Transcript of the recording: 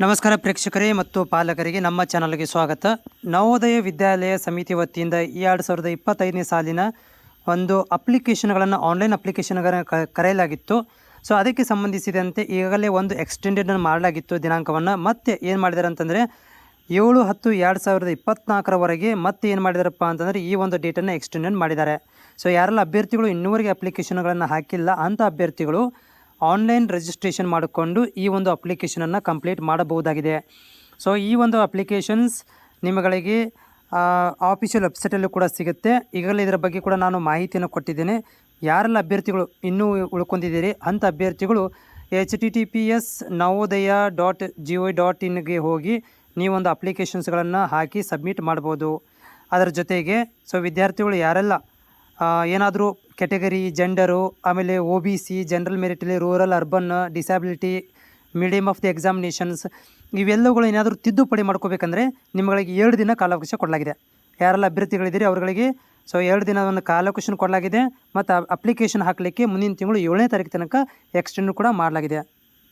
ನಮಸ್ಕಾರ ಪ್ರೇಕ್ಷಕರೇ ಮತ್ತು ಪಾಲಕರಿಗೆ ನಮ್ಮ ಚಾನಲ್ಗೆ ಸ್ವಾಗತ. ನವೋದಯ ವಿದ್ಯಾಲಯ ಸಮಿತಿ ವತಿಯಿಂದ ಈ ಎರಡು ಸಾವಿರದ ಇಪ್ಪತ್ತೈದನೇ ಸಾಲಿನ ಒಂದು ಅಪ್ಲಿಕೇಶನ್ಗಳನ್ನು, ಆನ್ಲೈನ್ ಅಪ್ಲಿಕೇಶನ್ಗಳನ್ನು ಕರೆಯಲಾಗಿತ್ತು. ಸೊ, ಅದಕ್ಕೆ ಸಂಬಂಧಿಸಿದಂತೆ ಈಗಾಗಲೇ ಒಂದು ಎಕ್ಸ್ಟೆಂಡೆಡನ್ನು ಮಾಡಲಾಗಿತ್ತು ದಿನಾಂಕವನ್ನು. ಮತ್ತೆ ಏನು ಮಾಡಿದ್ದಾರೆ ಅಂತಂದರೆ, ಏಳು ಹತ್ತು ಎರಡು ಸಾವಿರದ ಇಪ್ಪತ್ತ್ನಾಲ್ಕರವರೆಗೆ ಮತ್ತೆ ಏನು ಮಾಡಿದಾರಪ್ಪ ಅಂತಂದರೆ, ಈ ಒಂದು ಡೇಟನ್ನು ಎಕ್ಸ್ಟೆಂಡೆಡ್ ಮಾಡಿದ್ದಾರೆ. ಸೊ, ಯಾರೆಲ್ಲ ಅಭ್ಯರ್ಥಿಗಳು ಇನ್ನೂವರೆಗೆ ಅಪ್ಲಿಕೇಶನ್ಗಳನ್ನು ಹಾಕಿಲ್ಲ ಅಂಥ ಅಭ್ಯರ್ಥಿಗಳು ಆನ್ಲೈನ್ ರಿಜಿಸ್ಟ್ರೇಷನ್ ಮಾಡಿಕೊಂಡು ಈ ಒಂದು ಅಪ್ಲಿಕೇಶನನ್ನು ಕಂಪ್ಲೀಟ್ ಮಾಡಬಹುದಾಗಿದೆ. ಸೊ ಈ ಒಂದು ಅಪ್ಲಿಕೇಶನ್ಸ್ ನಿಮಗಳಿಗೆ ಆಫೀಷಿಯಲ್ ವೆಬ್ಸೈಟಲ್ಲೂ ಕೂಡ ಸಿಗುತ್ತೆ. ಈಗಲೇ ಇದರ ಬಗ್ಗೆ ಕೂಡ ನಾನು ಮಾಹಿತಿಯನ್ನು ಕೊಟ್ಟಿದ್ದೇನೆ. ಯಾರೆಲ್ಲ ಅಭ್ಯರ್ಥಿಗಳು ಇನ್ನೂ ಉಳ್ಕೊಂಡಿದ್ದೀರಿ, ಅಂಥ ಅಭ್ಯರ್ಥಿಗಳು H T T P S Navodaya dot G O dot ಇನ್ಗೆ ಹೋಗಿ ನೀವೊಂದು ಅಪ್ಲಿಕೇಶನ್ಸ್ಗಳನ್ನು ಹಾಕಿ ಸಬ್ಮಿಟ್ ಮಾಡ್ಬೋದು. ಅದರ ಜೊತೆಗೆ ಸೊ ವಿದ್ಯಾರ್ಥಿಗಳು ಯಾರೆಲ್ಲ ಏನಾದರೂ ಕೆಟಗರಿ ಜೆಂಡರು, ಆಮೇಲೆ O B C, general ಮೆರಿಟಲ್ಲಿ rural, urban disability medium of the examinations, ಇವೆಲ್ಲವುಗಳು ಏನಾದರೂ ತಿದ್ದುಪಡಿ ಮಾಡ್ಕೋಬೇಕಂದ್ರೆ ನಿಮಗೆ ಎರಡು ದಿನ ಕಾಲಾವಕಾಶ ಕೊಡಲಾಗಿದೆ. ಯಾರೆಲ್ಲ ಅಭ್ಯರ್ಥಿಗಳಿದ್ದೀರಿ ಅವರುಗಳಿಗೆ, ಸೊ ಎರಡು ಒಂದು ಕಾಲಾವಕಾಶ ಕೊಡಲಾಗಿದೆ. ಮತ್ತು ಅಪ್ಲಿಕೇಶನ್ ಹಾಕಲಿಕ್ಕೆ ಮುಂದಿನ ತಿಂಗಳು ಏಳನೇ ತಾರೀಕು ತನಕ ಎಕ್ಸ್ಟೆಂಡ್ ಕೂಡ ಮಾಡಲಾಗಿದೆ.